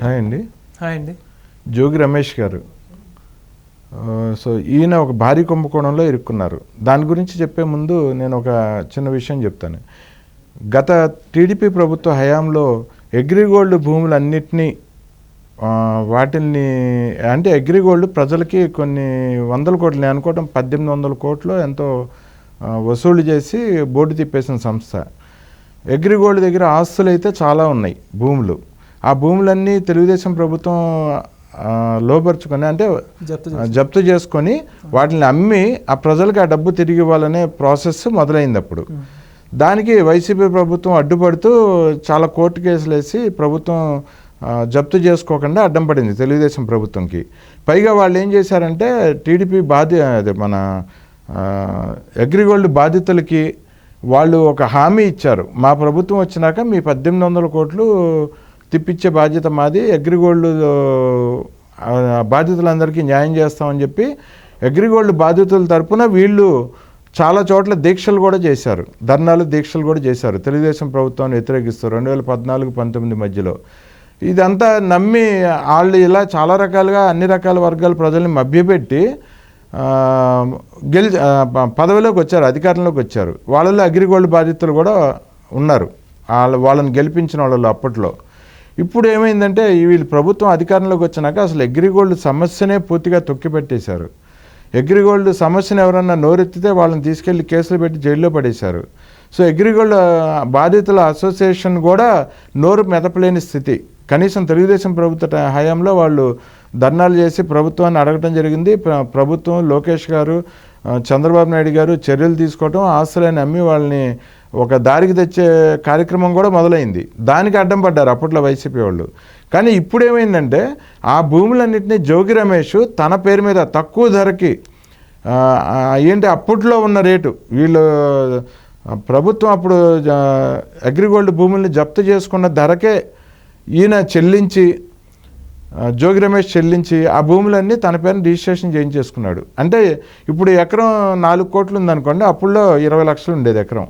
Hi అండి. Hi అండి. జోగి రమేష్ గారు. సో ఈయన ఒక భారీ కుంభకోణంలో ఇరుక్కున్నారు. దాని గురించి చెప్పే ముందు నేను ఒక చిన్న విషయం చెప్తాను. గత టీడీపీ ప్రభుత్వ హయాంలో అగ్రిగోల్డ్ భూములన్నిటినీ వాటిల్ని అంటే అగ్రిగోల్డ్ ప్రజలకి కొన్ని వందల కోట్లు నేను అనుకోవటం పద్దెనిమిది వందల కోట్లు ఎంతో వసూలు చేసి బోర్డు తిప్పేసిన సంస్థ. అగ్రిగోల్డ్ దగ్గర ఆస్తులు అయితే చాలా ఉన్నాయి భూములు. ఆ భూములన్నీ తెలుగుదేశం ప్రభుత్వం లోపరుచుకొని అంటే జప్తు చేసుకొని వాటిని అమ్మి ఆ ప్రజలకు ఆ డబ్బు తిరిగి ఇవ్వాలనే ప్రాసెస్ మొదలైంది అప్పుడు. దానికి వైసీపీ ప్రభుత్వం అడ్డుపడుతూ చాలా కోర్టు కేసులు వేసి ప్రభుత్వం జప్తు చేసుకోకుండా అడ్డం పడింది తెలుగుదేశం ప్రభుత్వంకి. పైగా వాళ్ళు ఏం చేశారంటే టీడీపీ బాధ్య అదే మన అగ్రిగోల్డ్ బాధితులకి వాళ్ళు ఒక హామీ ఇచ్చారు. మా ప్రభుత్వం వచ్చినాక మీ పద్దెనిమిది వందల కోట్లు తిప్పించే బాధ్యత మాది. అగ్రిగోల్డ్ బాధ్యతలందరికీ బాధితులందరికీ న్యాయం చేస్తామని చెప్పి అగ్రిగోల్డ్ బాధితుల తరపున వీళ్ళు చాలా చోట్ల దీక్షలు కూడా చేశారు. ధర్నాలు దీక్షలు కూడా చేశారు. తెలుగుదేశం ప్రభుత్వాన్ని వ్యతిరేకిస్తూ రెండు వేల పద్నాలుగు పంతొమ్మిది మధ్యలో. ఇదంతా నమ్మి వాళ్ళు ఇలా చాలా రకాలుగా అన్ని రకాల వర్గాల ప్రజల్ని మభ్యపెట్టి గెలి పదవిలోకి వచ్చారు అధికారంలోకి వచ్చారు. వాళ్ళలో అగ్రిగోల్డ్ బాధితులు కూడా ఉన్నారు. వాళ్ళ వాళ్ళని గెలిపించిన వాళ్ళు అప్పట్లో. ఇప్పుడు ఏమైందంటే వీళ్ళు ప్రభుత్వం అధికారంలోకి వచ్చినాక అసలు అగ్రిగోల్డ్ సమస్యనే పూర్తిగా తొక్కిపెట్టేశారు. అగ్రిగోల్డ్ సమస్యను ఎవరన్నా నోరెత్తితే వాళ్ళని తీసుకెళ్ళి కేసులు పెట్టి జైల్లో పడేశారు. సో అగ్రిగోల్డ్ బాధితుల అసోసియేషన్ కూడా నోరు మెదపలేని స్థితి. కనీసం తెలుగుదేశం ప్రభుత్వ హయాంలో వాళ్ళు ధర్నాలు చేసి ప్రభుత్వాన్ని అడగటం జరిగింది. ప్రభుత్వం లోకేష్ గారు చంద్రబాబు నాయుడు గారు చర్యలు తీసుకోవటం ఆస్తులని అమ్మి వాళ్ళని ఒక దారికి తెచ్చే కార్యక్రమం కూడా మొదలైంది. దానికి అడ్డం పడ్డారు అప్పట్లో వైసీపీ వాళ్ళు. కానీ ఇప్పుడు ఏమైందంటే ఆ భూములన్నింటినీ జోగి రమేష్ తన పేరు మీద తక్కువ ధరకి ఏంటి అప్పట్లో ఉన్న రేటు వీళ్ళు ప్రభుత్వం అప్పుడు అగ్రిగోల్డ్ భూముల్ని జప్తు చేసుకున్న ధరకే ఈయన చెల్లించి జోగి రమేష్ చెల్లించి ఆ భూములన్నీ తన పేరున రిజిస్ట్రేషన్ చేయించేసుకున్నాడు. అంటే ఇప్పుడు ఎకరం నాలుగు కోట్లు ఉందనుకోండి అప్పుల్లో ఇరవై లక్షలు ఉండేది ఎకరం.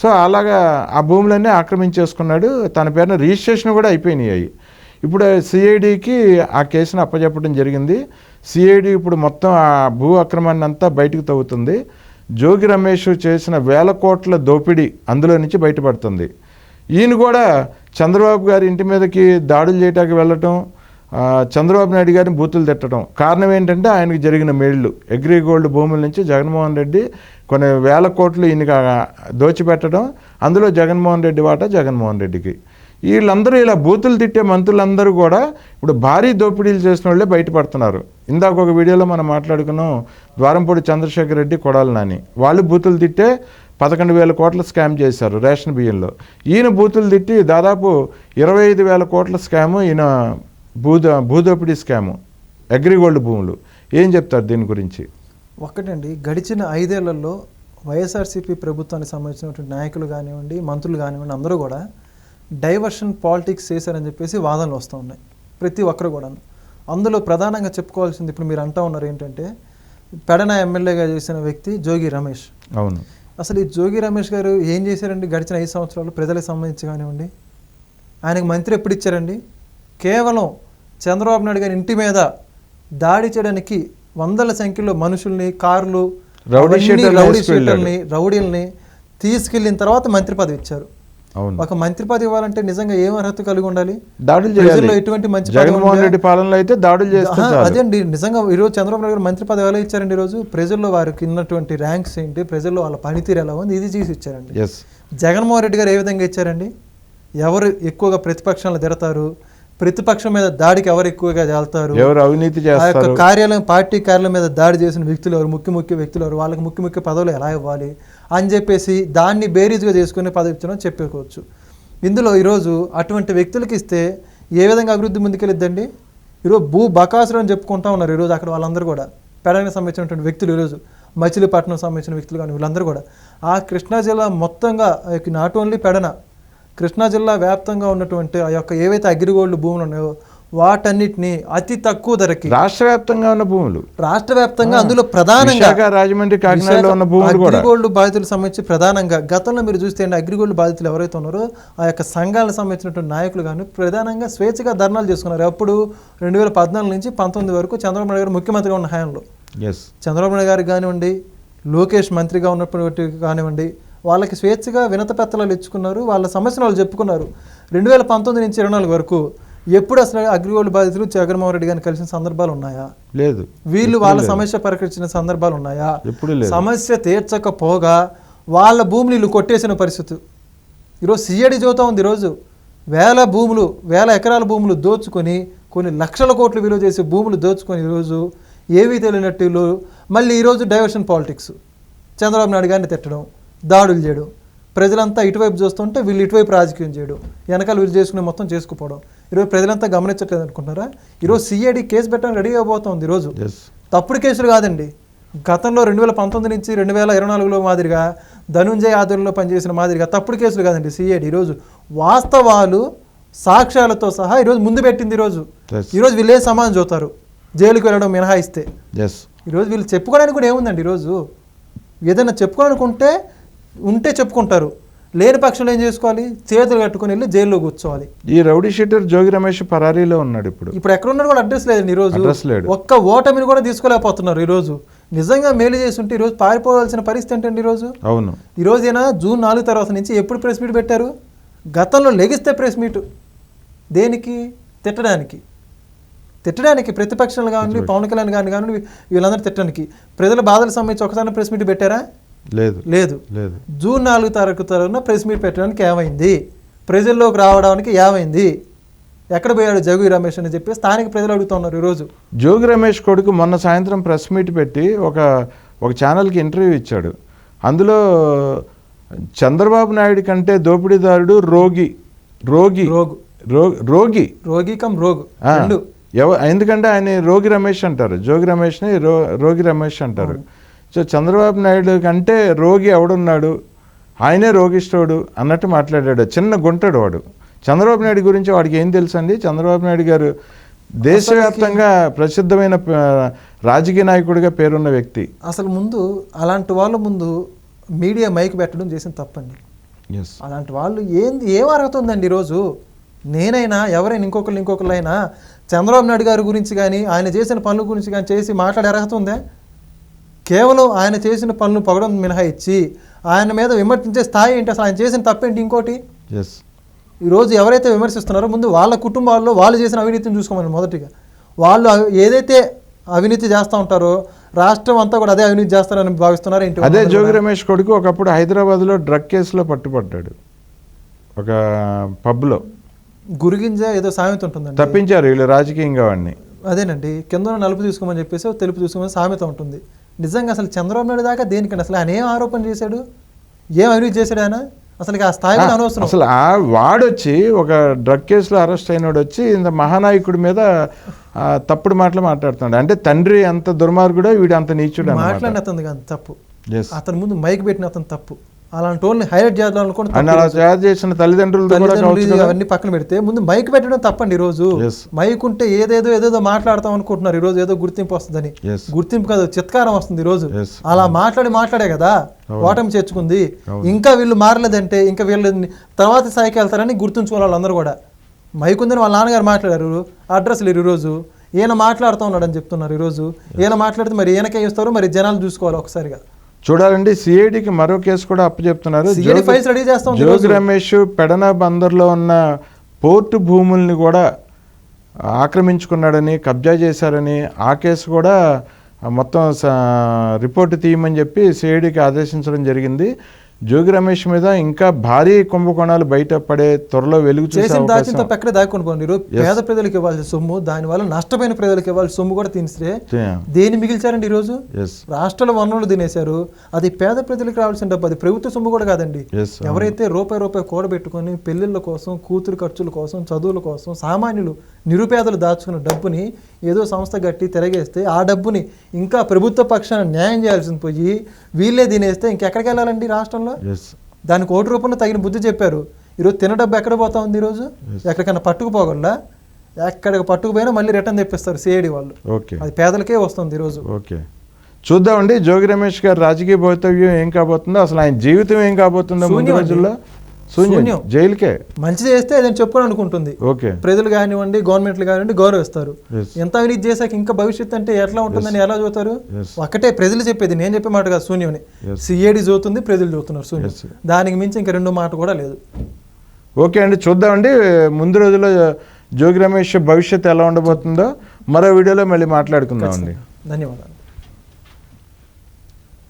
సో అలాగా ఆ భూములన్నీ ఆక్రమించేసుకున్నాడు. తన పేరున రిజిస్ట్రేషన్ కూడా అయిపోయినాయి ఇప్పుడు సిఐడికి ఆ కేసును అప్పచెప్పడం జరిగింది. సిఐడి ఇప్పుడు మొత్తం ఆ భూ అక్రమాన్ని అంతా బయటకు తవ్వుతుంది. జోగి రమేష్ చేసిన వేల కోట్ల దోపిడీ అందులో నుంచి బయటపడుతుంది. ఈయన కూడా చంద్రబాబు గారి ఇంటి మీదకి దాడులు చేయటానికి వెళ్ళటం చంద్రబాబు నాయుడు గారిని బూతులు తిట్టడం. కారణం ఏంటంటే ఆయనకు జరిగిన మేళ్ళు అగ్రిగోల్డ్ భూముల నుంచి జగన్మోహన్ రెడ్డి కొన్ని వేల కోట్లు ఈయనకి దోచిపెట్టడం అందులో జగన్మోహన్ రెడ్డి వాటా జగన్మోహన్ రెడ్డికి. వీళ్ళందరూ ఇలా బూతులు తిట్టే మంత్రులందరూ కూడా ఇప్పుడు భారీ దోపిడీలు చేసిన వాళ్ళే బయటపడుతున్నారు. ఇందాక ఒక వీడియోలో మనం మాట్లాడుకున్నాం ద్వారంపూడి చంద్రశేఖర్ రెడ్డి కొడాలి నాని. వాళ్ళు బూతులు తిట్టే పదకొండు వేల కోట్ల స్కామ్ చేశారు రేషన్ బియ్యంలో. ఈయన బూతులు తిట్టి దాదాపు ఇరవై ఐదు వేల కోట్ల స్కాము ఈయన భూద భూదోపిడీ స్కాము అగ్రిగోల్డ్ భూములు. ఏం చెప్తారు దీని గురించి? ఒక్కటండి గడిచిన ఐదేళ్ళలో వైఎస్ఆర్సీపీ ప్రభుత్వానికి సంబంధించినటువంటి నాయకులు కానివ్వండి మంత్రులు కానివ్వండి అందరూ కూడా డైవర్షన్ పాలిటిక్స్ చేశారని చెప్పేసి వాదనలు వస్తూ ఉన్నాయి. ప్రతి ఒక్కరు కూడా. అందులో ప్రధానంగా చెప్పుకోవాల్సింది ఇప్పుడు మీరు అంటా ఉన్నారు ఏంటంటే పెడన ఎమ్మెల్యేగా చేసిన వ్యక్తి జోగి రమేష్. అవును. అసలు ఈ జోగి రమేష్ గారు ఏం చేశారండి గడిచిన ఐదు సంవత్సరాలు ప్రజలకు సంబంధించి కానివ్వండి? ఆయనకు మంత్రి ఎప్పుడు ఇచ్చారండి? కేవలం చంద్రబాబు నాయుడు గారి ఇంటి మీద దాడి చేయడానికి వందల సంఖ్యలో మనుషుల్ని కార్లు రౌడీ. షీటర్ని రౌడీల్ని తీసుకెళ్ళిన తర్వాత మంత్రి పదవి ఇచ్చారు. ఒక మంత్రి పదవి ఇవ్వాలంటే నిజంగా ఏం అర్హత కలిగి ఉండాలి? దాడులు ప్రజల్లో చేయాలి ఎటువంటి మంచి జగన్మోహన్? రెడ్డి పాలనలో అయితే దాడులు చేస్తే ఆహా, చాలు. అదే అండి నిజంగా ఈరోజు చంద్రబాబు నాయుడు గారు మంత్రి పదవి ఎలా ఇచ్చారండి ఈరోజు? ప్రజల్లో వారికి ఉన్నటువంటి ర్యాంక్స్ ఏంటి? ప్రజల్లో వాళ్ళ పనితీరు ఎలా ఉంది? ఇది చేసి ఇచ్చారండి. జగన్మోహన్ రెడ్డి గారు ఏ విధంగా ఇచ్చారండి? ఎవరు ఎక్కువగా ప్రతిపక్షాలను తిడతారు? ప్రతిపక్షం మీద దాడికి ఎవరు ఎక్కువగా వెళ్తారు ఎవరు అవినీతి ఆ యొక్క చేస్తారు? కార్యాలయం పార్టీ కార్యాలయం మీద దాడి చేసిన వ్యక్తులు ఎవరు? ముఖ్య ముఖ్య వ్యక్తులు ఎవరు? వాళ్ళకి ముఖ్య ముఖ్య పదవులు ఎలా ఇవ్వాలి? అని చెప్పేసి దాన్ని బేరీజుగా చేసుకుని పదవి ఇచ్చడం చెప్పుకోవచ్చు. ఇందులో ఈరోజు అటువంటి వ్యక్తులకి ఇస్తే ఏ విధంగా అభివృద్ధి ముందుకెళ్ళిద్దండి? ఈరోజు భూ బకాసులు అని చెప్పుకుంటా ఉన్నారు ఈరోజు అక్కడ వాళ్ళందరూ కూడా. పెడడానికి సంబంధించినటువంటి వ్యక్తులు ఈరోజు మచిలీపట్నం సంబంధించిన వ్యక్తులు కానీ వీళ్ళందరూ కూడా. ఆ కృష్ణా జిల్లా మొత్తంగా నాట్ ఓన్లీ పెడన కృష్ణా జిల్లా వ్యాప్తంగా ఉన్నటువంటి ఆ యొక్క ఏవైతే అగ్రిగోల్డ్ భూములు ఉన్నాయో వాటన్నిటిని అతి తక్కువ ధరకి రాష్ట్ర వ్యాప్తంగా ఉన్న భూములు. రాష్ట్ర వ్యాప్తంగా అందులో ప్రధానంగా రాజమండ్రి కాకినాడలో ఉన్న భూములు అగ్రిగోల్డ్ బాధితులకు సంబంధించి ప్రధానంగా గతంలో మీరు చూస్తే అగ్రిగోల్డ్ బాధితులు ఎవరైతే ఉన్నారో ఆ యొక్క సంఘాలకు సంబంధించినటువంటి నాయకులు కానీ ప్రధానంగా స్వేచ్ఛగా ధర్నాలు చేసుకున్నారు. అప్పుడు రెండు వేల పద్నాలుగు నుంచి పంతొమ్మిది వరకు చంద్రబాబు నాయుడు గారు ముఖ్యమంత్రిగా ఉన్న హయాంలో. చంద్రబాబు నాయుడు గారికి కానివ్వండి లోకేష్ మంత్రిగా ఉన్నటువంటి కానివ్వండి వాళ్ళకి స్వేచ్ఛగా వినత పత్రాలు ఇచ్చుకున్నారు వాళ్ళ సమస్యను వాళ్ళు చెప్పుకున్నారు. రెండు వేల పంతొమ్మిది నుంచి ఇరవై నాలుగు వరకు ఎప్పుడు అసలు అగ్రిగోల్డ్ బాధితులు జగన్మోహన్ రెడ్డి గారిని కలిసిన సందర్భాలు ఉన్నాయా? లేదు. వీళ్ళు వాళ్ళ సమస్య పరికరించిన సందర్భాలు ఉన్నాయా? సమస్య తీర్చకపోగా వాళ్ళ భూములు వీళ్ళు కొట్టేసిన పరిస్థితి. ఈరోజు సిఐడి చూతా ఉంది ఈరోజు. వేల భూములు వేల ఎకరాల భూములు దోచుకొని కొన్ని లక్షల కోట్లు విలువ చేసే భూములు దోచుకొని ఈరోజు ఏవీ తెలియనట్టు మళ్ళీ ఈరోజు డైవర్షన్ పాలిటిక్స్. చంద్రబాబు నాయుడు గారిని తిట్టడం దాడులు చేయడం. ప్రజలంతా ఇటువైపు చూస్తుంటే వీళ్ళు ఇటువైపు రాజకీయం చేయడం. వెనకాల వీళ్ళు చేసుకునే మొత్తం చేసుకుపోవడం. ఈరోజు ప్రజలంతా గమనించట్లేదు అనుకుంటున్నారా? ఈరోజు సిఐడి కేసు పెట్టడానికి రెడీ అయిపోతుంది ఈరోజు. తప్పుడు కేసులు కాదండి. గతంలో రెండు వేల పంతొమ్మిది నుంచి రెండు వేల ఇరవై నాలుగులో మాదిరిగా ధనుంజయ్ ఆధ్వర్యంలో పనిచేసిన మాదిరిగా తప్పుడు కేసులు కాదండి సిఐడి ఈరోజు. వాస్తవాలు సాక్ష్యాలతో సహా ఈరోజు ముందు పెట్టింది ఈరోజు. ఈరోజు వీళ్ళే సమానం చూస్తారు. జైలుకి వెళ్ళడం మినహాయిస్తే. ఈరోజు వీళ్ళు చెప్పుకోవడానికి కూడా ఏముందండి ఈరోజు? ఏదైనా చెప్పుకోవాలనుకుంటే ఉంటే చెప్పుకుంటారు. లేని పక్షంలో ఏం చేసుకోవాలి? చేతులు కట్టుకొని వెళ్ళి జైల్లో కూర్చోవాలి. ఈ రౌడీ షీటర్ జోగి రమేష్ పరారీలో ఉన్నాడు ఇప్పుడు. ఇప్పుడు ఎక్కడ ఉన్నాడు కూడా అడ్రస్ లేదండి ఈరోజు. ఒక్క ఓటమిని కూడా తీసుకోలేకపోతున్నారు ఈరోజు. నిజంగా మేలు చేసి ఉంటే ఈరోజు పారిపోవాల్సిన పరిస్థితి ఏంటండి ఈరోజు? అవును. ఈ రోజైనా జూన్ నాలుగు తర్వాత నుంచి ఎప్పుడు ప్రెస్ మీట్ పెట్టారు? గతంలో లెగిస్తే ప్రెస్ మీట్. దేనికి? తిట్టడానికి. తిట్టడానికి ప్రతిపక్షాలు కానివ్వండి పవన్ కళ్యాణ్ గారిని కానివ్వండి వీళ్ళందరూ తిట్టడానికి. ప్రజల బాధలకు సంబంధించి ఒకసారి ప్రెస్ మీట్ పెట్టారా? లేదు. లేదు. లేదు. జూన్ నాలుగు తారీఖు తరఫున ప్రెస్ మీట్ పెట్టడానికి ఏమైంది? ప్రజల్లోకి రావడానికి ఏమైంది? ఎక్కడ పోయాడు జగు రమేష్ అని చెప్పి స్థానిక ప్రజలు అడుగుతున్నారు ఈరోజు. జోగి రమేష్ కొడుకు మొన్న సాయంత్రం ప్రెస్ మీట్ పెట్టి ఒక ఒక ఛానల్కి ఇంటర్వ్యూ ఇచ్చాడు. అందులో చంద్రబాబు నాయుడు కంటే దోపిడీదారుడు రోగి రోగి రోగు. రోగి. రోగి కమ్ రోగు. ఎవ ఎందుకంటే ఆయన రోగి రమేష్ అంటారు. జోగి రమేష్ని రో రోగి రమేష్ అంటారు. సో చంద్రబాబు నాయుడు కంటే రోగి ఎవడున్నాడు? ఆయనే రోగిష్టోడు అన్నట్టు మాట్లాడాడు. చిన్న గుంటడు వాడు. చంద్రబాబు నాయుడు గురించి వాడికి ఏం తెలుసండి? చంద్రబాబు నాయుడు గారు దేశవ్యాప్తంగా ప్రసిద్ధమైన రాజకీయ నాయకుడిగా పేరున్న వ్యక్తి. అసలు ముందు అలాంటి వాళ్ళ ముందు మీడియా మైక్ పెట్టడం చేసిన తప్పండి. అలాంటి వాళ్ళు ఏంది? ఏం అర్హత ఉందండి ఈరోజు? నేనైనా ఎవరైనా ఇంకొకరు ఇంకొకరైనా చంద్రబాబు నాయుడు గారి గురించి కానీ ఆయన చేసిన పనుల గురించి కానీ చేసి మాట్లాడే అర్హత ఉందా? కేవలం ఆయన చేసిన పనులు పొగడం మినహాయించి ఆయన మీద విమర్శించే స్థాయి ఏంటి? అసలు ఆయన చేసిన తప్పేంటి ఇంకోటి? ఎస్ ఈరోజు ఎవరైతే విమర్శిస్తున్నారో ముందు వాళ్ళ కుటుంబాల్లో వాళ్ళు చేసిన అవినీతిని చూసుకోమని మొదటిగా. వాళ్ళు ఏదైతే అవినీతి చేస్తూ ఉంటారో రాష్ట్రం అంతా కూడా అదే అవినీతి చేస్తారని భావిస్తున్నారు ఏంటి? అదే జోగి రమేష్ కొడుకు ఒకప్పుడు హైదరాబాద్లో డ్రగ్ కేసులో పట్టుబడ్డాడు. ఒక పబ్లో. గురిగింజ ఏదో సామెత ఉంటుందండి. తప్పించారు వీళ్ళు రాజకీయంగా వాడిని. అదేనండి. కింద నలుపు తీసుకోమని చెప్పేసి తెలుపు తీసుకోమని సామెత ఉంటుంది. నిజంగా అసలు చంద్రబాబు నాయుడు దాకా దేనికండి? అసలు ఆయన ఏం ఆరోపణ చేశాడు? ఏం అవినీతి చేశాడు ఆయన? అసలు ఆ స్థాయి కూడా అనవసరం. అసలు ఆ వాడొచ్చి ఒక డ్రగ్ కేసులో అరెస్ట్ అయినోడు వచ్చి ఇంత మహానాయకుడి మీద తప్పుడు మాటలు మాట్లాడుతున్నాడు. అంటే తండ్రి అంత దుర్మార్గుడో వీడు అంత నీచుడు మాట్లాడిన అతను కాదు తప్పు. అతని ముందు మైక్ పెట్టిన అతను తప్పు. అలాంటి వాళ్ళని హైలైట్ చేయాలనుకుంటే అండ్ అలా తయారు చేసిన తల్లిదండ్రులు అవన్నీ పక్కన పెడితే ముందు మైక్ పెట్టడం తప్పండి ఈ రోజు. మైక్ ఉంటే ఏదేదో ఏదేదో మాట్లాడతాం అనుకుంటున్నారు ఈ రోజు ఏదో గుర్తింపు వస్తుందని. గుర్తింపు కాదు చిత్కారం వస్తుంది ఈ రోజు అలా మాట్లాడి మాట్లాడే కదా ఓటమి చేర్చుకుంది. ఇంకా వీళ్ళు మారలేదంటే ఇంకా వీళ్ళని తర్వాత స్థాయికి వెళ్తారని గుర్తుంచుకోవాలి వాళ్ళందరూ కూడా. మైక్ ఉందని వాళ్ళ నాన్నగారు మాట్లాడారు అడ్రస్ లేరు ఈరోజు. ఈయన మాట్లాడుతూ ఉన్నాడని చెప్తున్నారు ఈరోజు. ఈయన మాట్లాడితే మరి ఈయనకే ఇస్తారు మరి జనాలు చూసుకోవాలి ఒకసారిగా. చూడాలండి సిఐడికి మరో కేసు కూడా అప్పచెప్తున్నారు. జోగి- రమేష్ పెడన బందర్లో ఉన్న పోర్టు భూముల్ని కూడా ఆక్రమించుకున్నాడని కబ్జా చేశారని ఆ కేసు కూడా మొత్తం రిపోర్ట్ తీయమని చెప్పి సిఐడికి ఆదేశించడం జరిగింది. జోగి రమేష్ మీద ఇంకా భారీ కుంభకోణాలు బయటపడే త్వరలో వెలుగు చూసే చేసిన దాచిన తప్ప ఎక్కడే పోండి పేద ప్రజలకు ఇవ్వాల్సిన సొమ్ము దానివల్ల నష్టపోయిన ప్రజలకు ఇవ్వాల్సిన సొమ్ము కూడా తినిస్తే దేని మిగిల్చారండి ఈరోజు? ఎస్ రాష్ట్రాల వనరులు తినేశారు. అది పేద ప్రజలకు రావాల్సిన డబ్బు అది ప్రభుత్వ సొమ్ము కూడా కాదండి. ఎవరైతే రూపాయి రూపాయి కూడబెట్టుకొని పెళ్ళిళ్ళ కోసం కూతురు ఖర్చుల కోసం చదువుల కోసం సామాన్యులు నిరుపేదలు దాచుకున్న డబ్బుని ఏదో సంస్థ కట్టి తిరగేస్తే ఆ డబ్బుని ఇంకా ప్రభుత్వ పక్షాన న్యాయం చేయాల్సింది పోయి వీళ్ళే తినేస్తే ఇంకెక్కడికి వెళ్ళాలండి రాష్ట్రంలో? ఎస్ దానికి ఓటు రూపంలో తగిన బుద్ధి చెప్పారు. ఈరోజు తిన డబ్బు ఎక్కడ పోతా ఉంది ఈరోజు? ఎక్కడికైనా పట్టుకుపోగలరా ఎక్కడికి పట్టుకుపోయినా మళ్ళీ రిటర్న్ తెప్పిస్తారు సిఐడి వాళ్ళు. ఓకే అది పేదలకే వస్తుంది ఈరోజు. ఓకే చూద్దామండి. జోగి రమేష్ గారి రాజకీయ భవితవ్యం ఏం కాబోతుందో అసలు ఆయన జీవితం ఏం కాబోతుందో ముందు. రోజుల్లో. శూన్యం. జైలుకే. మంచి చేస్తే ఏదైనా చెప్పుకొని అనుకుంటుంది ఓకే. ప్రజలు కానివ్వండి గవర్నమెంట్లు కానివ్వండి గౌరవిస్తారు. ఎంత అవినీతి చేశాక ఇంకా భవిష్యత్తు అంటే ఎట్లా ఉంటుందని ఎలా చూస్తారు. ఒకటే ప్రజలు చెప్పేది నేను చెప్పే మాట కాదు శూన్యమని. Yes. సిఐడి చూస్తుంది ప్రజలు చూస్తున్నారు శూన్యం. దానికి మించి ఇంకా రెండో మాట కూడా లేదు. ఓకే అండి చూద్దామండి. ముందు రోజుల్లో జోగి రమేష్ భవిష్యత్తు ఎలా ఉండబోతుందో. మరో వీడియోలో మళ్ళీ మాట్లాడుకుందామండి. ధన్యవాదాలు.